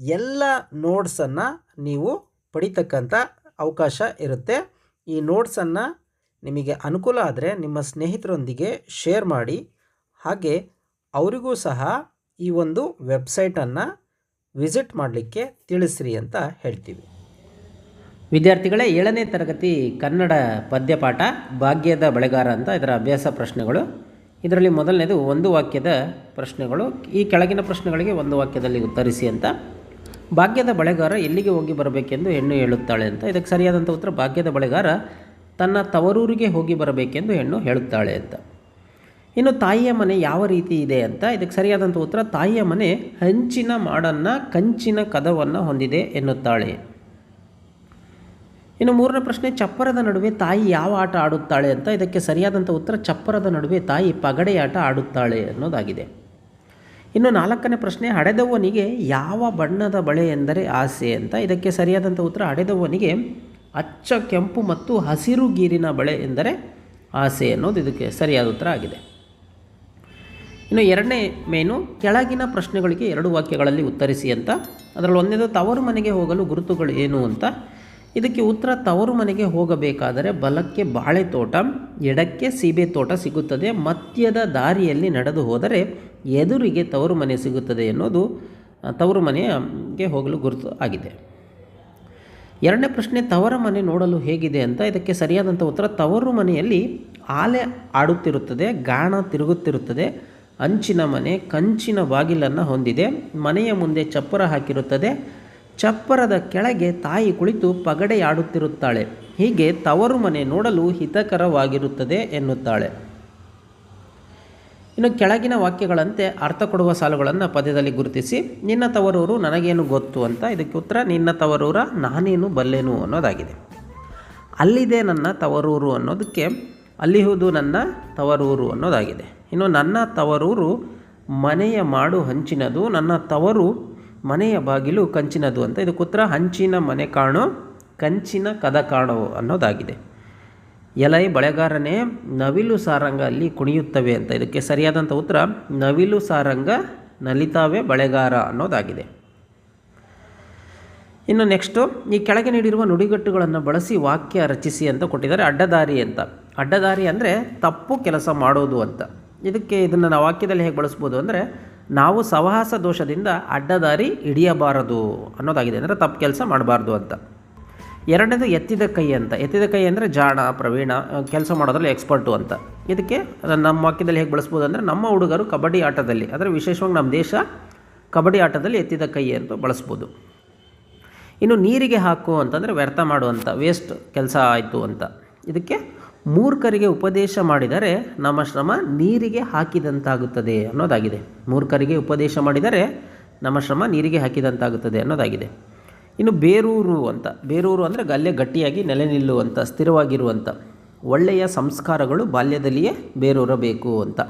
ಎಲ್ಲ ನೋಟ್ಸನ್ನು ನೀವು ಪಡಿತಕ್ಕಂಥ ಅವಕಾಶ ಇರುತ್ತೆ. ಈ ನೋಟ್ಸನ್ನು ನಿಮಗೆ ಅನುಕೂಲ ಆದರೆ ನಿಮ್ಮ ಸ್ನೇಹಿತರೊಂದಿಗೆ ಶೇರ್ ಮಾಡಿ. ಹಾಗೆ ಅವರಿಗೂ ಸಹ ಈ ಒಂದು ವೆಬ್ಸೈಟನ್ನು ವಿಸಿಟ್ ಮಾಡಲಿಕ್ಕೆ ತಿಳಿಸ್ರಿ ಅಂತ ಹೇಳ್ತೀವಿ. ವಿದ್ಯಾರ್ಥಿಗಳೇ, ಏಳನೇ ತರಗತಿ ಕನ್ನಡ ಪದ್ಯಪಾಠ, ಭಾಗ್ಯದ ಬಳೆಗಾರ ಅಂತ ಇದರ ಅಭ್ಯಾಸ ಪ್ರಶ್ನೆಗಳು. ಇದರಲ್ಲಿ ಮೊದಲನೇದು ಒಂದು ವಾಕ್ಯದ ಪ್ರಶ್ನೆಗಳು. ಈ ಕೆಳಗಿನ ಪ್ರಶ್ನೆಗಳಿಗೆ ಒಂದು ವಾಕ್ಯದಲ್ಲಿ ಉತ್ತರಿಸಿ ಅಂತ ಭಾಗ್ಯದ ಬಳೆಗಾರ ಎಲ್ಲಿಗೆ ಹೋಗಿ ಬರಬೇಕೆಂದು ಹೆಣ್ಣು ಹೇಳುತ್ತಾಳೆ ಅಂತ. ಇದಕ್ಕೆ ಸರಿಯಾದಂಥ ಉತ್ತರ, ಭಾಗ್ಯದ ಬಳೆಗಾರ ತನ್ನ ತವರೂರಿಗೆ ಹೋಗಿ ಬರಬೇಕೆಂದು ಹೆಣ್ಣು ಹೇಳುತ್ತಾಳೆ ಅಂತ. ಇನ್ನು ತಾಯಿಯ ಮನೆ ಯಾವ ರೀತಿ ಇದೆ ಅಂತ, ಇದಕ್ಕೆ ಸರಿಯಾದಂಥ ಉತ್ತರ, ತಾಯಿಯ ಮನೆ ಹಂಚಿನ ಮಾಡನ್ನು, ಕಂಚಿನ ಕದವನ್ನು ಹೊಂದಿದೆ ಎನ್ನುತ್ತಾಳೆ. ಇನ್ನು ಮೂರನೇ ಪ್ರಶ್ನೆ, ಚಪ್ಪರದ ನಡುವೆ ತಾಯಿ ಯಾವ ಆಟ ಆಡುತ್ತಾಳೆ ಅಂತ. ಇದಕ್ಕೆ ಸರಿಯಾದಂಥ ಉತ್ತರ, ಚಪ್ಪರದ ನಡುವೆ ತಾಯಿ ಪಗಡೆಯಾಟ ಆಡುತ್ತಾಳೆ ಅನ್ನೋದಾಗಿದೆ. ಇನ್ನು ನಾಲ್ಕನೇ ಪ್ರಶ್ನೆ, ಹಡೆದವನಿಗೆ ಯಾವ ಬಣ್ಣದ ಬಳೆ ಎಂದರೆ ಆಸೆ ಅಂತ. ಇದಕ್ಕೆ ಸರಿಯಾದಂಥ ಉತ್ತರ, ಹಡೆದವನಿಗೆ ಅಚ್ಚ ಕೆಂಪು ಮತ್ತು ಹಸಿರು ಗೀರಿನ ಬಳೆ ಎಂದರೆ ಆಸೆ ಅನ್ನೋದು ಇದಕ್ಕೆ ಸರಿಯಾದ ಉತ್ತರ ಆಗಿದೆ. ಇನ್ನು ಎರಡನೇ ಮೇನು, ಕೆಳಗಿನ ಪ್ರಶ್ನೆಗಳಿಗೆ ಎರಡು ವಾಕ್ಯಗಳಲ್ಲಿ ಉತ್ತರಿಸಿ ಅಂತ. ಅದರಲ್ಲಿ ಒಂದೇದು, ತವರು ಮನೆಗೆ ಹೋಗಲು ಗುರುತುಗಳು ಏನು ಅಂತ. ಇದಕ್ಕೆ ಉತ್ತರ, ತವರು ಮನೆಗೆ ಹೋಗಬೇಕಾದರೆ ಬಲಕ್ಕೆ ಬಾಳೆ ತೋಟ ಎಡಕ್ಕೆ ಸೀಬೆ ತೋಟ ಸಿಗುತ್ತದೆ. ಮಧ್ಯದ ದಾರಿಯಲ್ಲಿ ನಡೆದು ಹೋದರೆ ಎದುರಿಗೆ ತವರು ಮನೆ ಸಿಗುತ್ತದೆ ಎನ್ನುವುದು ತವರು ಮನೆಗೆ ಹೋಗಲು ಗುರುತು ಆಗಿದೆ. ಎರಡನೇ ಪ್ರಶ್ನೆ, ತವರ ಮನೆ ನೋಡಲು ಹೇಗಿದೆ ಅಂತ ಇದಕ್ಕೆ ಸರಿಯಾದಂಥ ಉತ್ತರ, ತವರು ಮನೆಯಲ್ಲಿ ಆಲೆ ಆಡುತ್ತಿರುತ್ತದೆ, ಗಾಣ ತಿರುಗುತ್ತಿರುತ್ತದೆ, ಅಂಚಿನ ಮನೆ ಕಂಚಿನ ಬಾಗಿಲನ್ನು ಹೊಂದಿದೆ, ಮನೆಯ ಮುಂದೆ ಚಪ್ಪರ ಹಾಕಿರುತ್ತದೆ, ಚಪ್ಪರದ ಕೆಳಗೆ ತಾಯಿ ಕುಳಿತು ಪಗಡೆಯಾಡುತ್ತಿರುತ್ತಾಳೆ, ಹೀಗೆ ತವರು ಮನೆ ನೋಡಲು ಹಿತಕರವಾಗಿರುತ್ತದೆ ಎನ್ನುತ್ತಾಳೆ. ಇನ್ನು ಕೆಳಗಿನ ವಾಕ್ಯಗಳಂತೆ ಅರ್ಥ ಕೊಡುವ ಸಾಲುಗಳನ್ನು ಪದ್ಯದಲ್ಲಿ ಗುರುತಿಸಿ, ನಿನ್ನ ತವರೂರು ನನಗೇನು ಗೊತ್ತು ಅಂತ ಇದಕ್ಕೆ ಉತ್ತರ ನಿನ್ನ ತವರೂರ ನಾನೇನು ಬಲ್ಲೆನು ಅನ್ನೋದಾಗಿದೆ. ಅಲ್ಲಿದೆ ನನ್ನ ತವರೂರು ಅನ್ನೋದಕ್ಕೆ ಅಲ್ಲಿಹುದು ನನ್ನ ತವರೂರು ಅನ್ನೋದಾಗಿದೆ. ಇನ್ನು ನನ್ನ ತವರೂರು ಮನೆಯ ಮಾಡು ಹಂಚಿನದು, ನನ್ನ ತವರು ಮನೆಯ ಬಾಗಿಲು ಕಂಚಿನದು ಅಂತ ಇದಕ್ಕೆ ಉತ್ತರ ಹಂಚಿನ ಮನೆ ಕಾಣೋ, ಕಂಚಿನ ಕದ ಕಾಣೋ ಅನ್ನೋದಾಗಿದೆ. ಎಲೈ ಬಳೆಗಾರನೇ ನವಿಲು ಸಾರಂಗ ಅಲ್ಲಿ ಕುಣಿಯುತ್ತವೆ ಅಂತ. ಇದಕ್ಕೆ ಸರಿಯಾದಂಥ ಉತ್ತರ, ನವಿಲು ಸಾರಂಗ ನಲಿತಾವೆ ಬಳೆಗಾರ ಅನ್ನೋದಾಗಿದೆ. ಇನ್ನು ನೆಕ್ಸ್ಟು ಈ ಕೆಳಗೆ ನೀಡಿರುವ ನುಡಿಗಟ್ಟುಗಳನ್ನು ಬಳಸಿ ವಾಕ್ಯ ರಚಿಸಿ ಅಂತ ಕೊಟ್ಟಿದ್ದಾರೆ. ಅಡ್ಡದಾರಿ ಅಂತ. ಅಡ್ಡದಾರಿ ಅಂದರೆ ತಪ್ಪು ಕೆಲಸ ಮಾಡೋದು ಅಂತ. ಇದಕ್ಕೆ ಇದನ್ನು ನಾವು ವಾಕ್ಯದಲ್ಲಿ ಹೇಗೆ ಬಳಸ್ಬೋದು ಅಂದರೆ, ನಾವು ಸವಹಾಸ ದೋಷದಿಂದ ಅಡ್ಡದಾರಿ ಹಿಡಿಯಬಾರದು ಅನ್ನೋದಾಗಿದೆ. ಅಂದರೆ ತಪ್ಪು ಕೆಲಸ ಮಾಡಬಾರ್ದು ಅಂತ. ಎರಡನೇದು ಎತ್ತಿದ ಕೈ ಅಂತ. ಎತ್ತಿದ ಕೈ ಅಂದರೆ ಜಾಣ, ಪ್ರವೀಣ ಕೆಲಸ ಮಾಡೋದ್ರಲ್ಲಿ ಎಕ್ಸ್ಪರ್ಟು ಅಂತ. ಇದಕ್ಕೆ ನಮ್ಮ ವಾಕ್ಯದಲ್ಲಿ ಹೇಗೆ ಬಳಸ್ಬೋದು ಅಂದರೆ ನಮ್ಮ ಹುಡುಗರು ಕಬಡ್ಡಿ ಆಟದಲ್ಲಿ, ಅಂದರೆ ವಿಶೇಷವಾಗಿ ನಮ್ಮ ದೇಶ ಕಬಡ್ಡಿ ಆಟದಲ್ಲಿ ಎತ್ತಿದ ಕೈ ಅಂತ ಬಳಸ್ಬೋದು. ಇನ್ನು ನೀರಿಗೆ ಹಾಕು ಅಂತಂದರೆ ವ್ಯರ್ಥ ಮಾಡುವಂಥ ವೇಸ್ಟ್ ಕೆಲಸ ಆಯಿತು ಅಂತ. ಇದಕ್ಕೆ ಮೂರ್ಖರಿಗೆ ಉಪದೇಶ ಮಾಡಿದರೆ ನಮ್ಮ ಶ್ರಮ ನೀರಿಗೆ ಹಾಕಿದಂತಾಗುತ್ತದೆ ಅನ್ನೋದಾಗಿದೆ. ಮೂರ್ಖರಿಗೆ ಉಪದೇಶ ಮಾಡಿದರೆ ನಮ್ಮ ಶ್ರಮ ನೀರಿಗೆ ಹಾಕಿದಂತಾಗುತ್ತದೆ ಅನ್ನೋದಾಗಿದೆ. ಇನ್ನು ಬೇರೂರು ಅಂತ, ಬೇರೂರು ಅಂದರೆ ಅಲ್ಲೇ ಗಟ್ಟಿಯಾಗಿ ನೆಲೆ ನಿಲ್ಲುವಂಥ ಸ್ಥಿರವಾಗಿರುವಂಥ ಒಳ್ಳೆಯ ಸಂಸ್ಕಾರಗಳು ಬಾಲ್ಯದಲ್ಲಿಯೇ ಬೇರೂರಬೇಕು ಅಂತ.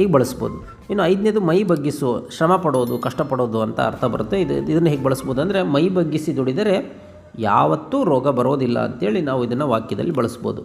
ಈಗ ಬಳಸ್ಬೋದು. ಇನ್ನು ಐದನೇದು ಮೈ ಬಗ್ಗಿಸು, ಶ್ರಮ ಪಡೋದು ಕಷ್ಟಪಡೋದು ಅಂತ ಅರ್ಥ ಬರುತ್ತೆ. ಇದು, ಇದನ್ನು ಹೇಗೆ ಬಳಸ್ಬೋದು ಅಂದರೆ ಮೈ ಬಗ್ಗಿಸಿ ದುಡಿದರೆ ಯಾವತ್ತೂ ರೋಗ ಬರೋದಿಲ್ಲ ಅಂತೇಳಿ ನಾವು ಇದನ್ನು ವಾಕ್ಯದಲ್ಲಿ ಬಳಸ್ಬೋದು.